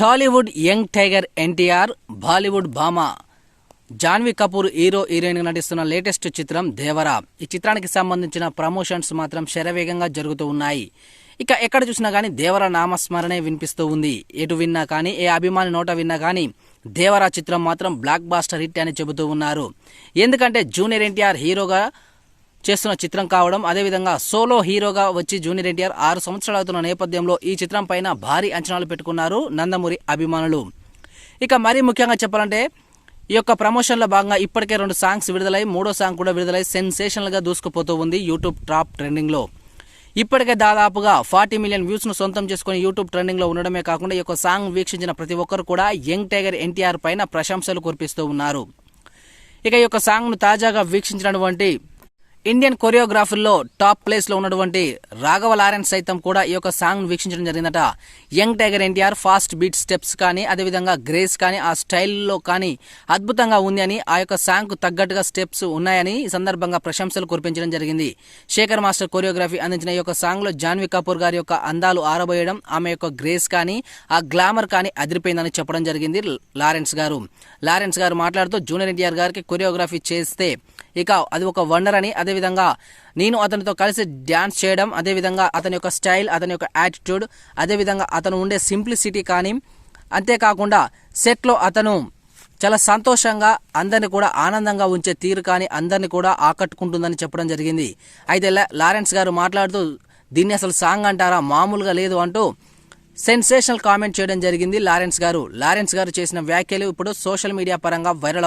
Tollywood young tiger NTR Bollywood భామ. Janhvi Kapoor hero heroine నటిస్తున్న latest చిత్రం దేవరా. ఈ చిత్రానికి సంబంధించిన ప్రమోషన్స్ మాత్రం శరవేగంగా జరుగుతూ ఉన్నాయి. ఇక ఎక్కడ చూసినా కానీ దేవర నామస్మరణే వినిపిస్తూ ఉంది. ఎటు విన్నా కానీ ఏ అభిమాని నోట విన్నా కానీ దేవరా చిత్రం మాత్రం బ్లాక్ బాస్టర్ హిట్ అని చెబుతూ ఉన్నారు. ఎందుకంటే జూనియర్ ఎన్టీఆర్ హీరోగా చేస్తున్న చిత్రం కావడం అదేవిధంగా సోలో హీరోగా వచ్చి జూనియర్ ఎన్టీఆర్ ఆరు సంవత్సరాలు అవుతున్న నేపథ్యంలో ఈ చిత్రం పైన భారీ అంచనాలు పెట్టుకున్నారు నందమూరి అభిమానులు. ఇక మరీ ముఖ్యంగా చెప్పాలంటే ఈ యొక్క ప్రమోషన్లో భాగంగా ఇప్పటికే రెండు సాంగ్స్ విడుదలై మూడో సాంగ్ కూడా విడుదలై సెన్సేషనల్గా దూసుకుపోతూ ఉంది యూట్యూబ్ టాప్ ట్రెండింగ్లో. ఇప్పటికే దాదాపుగా ఫార్టీ మిలియన్ వ్యూస్ను సొంతం చేసుకుని యూట్యూబ్ ట్రెండింగ్లో ఉండడమే కాకుండా ఈ యొక్క సాంగ్ వీక్షించిన ప్రతి ఒక్కరు కూడా యంగ్ టైగర్ ఎన్టీఆర్ పైన ప్రశంసలు కురిపిస్తూ ఉన్నారు. ఇక ఈ యొక్క సాంగ్ను తాజాగా వీక్షించినటువంటి ఇండియన్ కొరియోగ్రాఫర్లో టాప్ ప్లేస్లో ఉన్నటువంటి రాఘవ లారెన్స్ సైతం కూడా ఈ యొక్క సాంగ్ వీక్షించడం జరిగిందట. Young tiger NTR fast beat steps కానీ అదేవిధంగా గ్రేస్ కానీ ఆ స్టైల్లో కానీ అద్భుతంగా ఉంది అని ఆ యొక్క సాంగ్కు తగ్గట్టుగా స్టెప్స్ ఉన్నాయని ఈ సందర్భంగా ప్రశంసలు కురిపించడం జరిగింది. శేఖర్ మాస్టర్ కొరియోగ్రఫీ అందించిన ఈ యొక్క సాంగ్లో జాన్వీ కపూర్ గారి యొక్క అందాలు ఆరబోయడం ఆమె యొక్క గ్రేస్ కానీ ఆ గ్లామర్ కానీ అదిరిపోయిందని చెప్పడం జరిగింది లారెన్స్ గారు. లారెన్స్ గారు మాట్లాడుతూ జూనియర్ ఎన్టీఆర్ గారికి కొరియోగ్రఫీ చేస్తే ఇక అది ఒక వండర్ అని అదేవిధంగా నేను అతనితో కలిసి డ్యాన్స్ చేయడం అదేవిధంగా అతని యొక్క స్టైల్ అతని యొక్క యాటిట్యూడ్ అదేవిధంగా అతను ఉండే సింప్లిసిటీ కానీ అంతేకాకుండా సెట్లో అతను చాలా సంతోషంగా అందరిని కూడా ఆనందంగా ఉంచే తీరు కానీ అందరిని కూడా ఆకట్టుకుంటుందని చెప్పడం జరిగింది. అయితే లారెన్స్ గారు మాట్లాడుతూ దీన్ని అసలు సాంగ్ అంటారా? మామూలుగా లేదు అంటూ సెన్సేషనల్ కామెంట్ చేయడం జరిగింది లారెన్స్ గారు. లారెన్స్ గారు చేసిన వ్యాఖ్యలు ఇప్పుడు సోషల్ మీడియా పరంగా వైరల్ అవుతుంది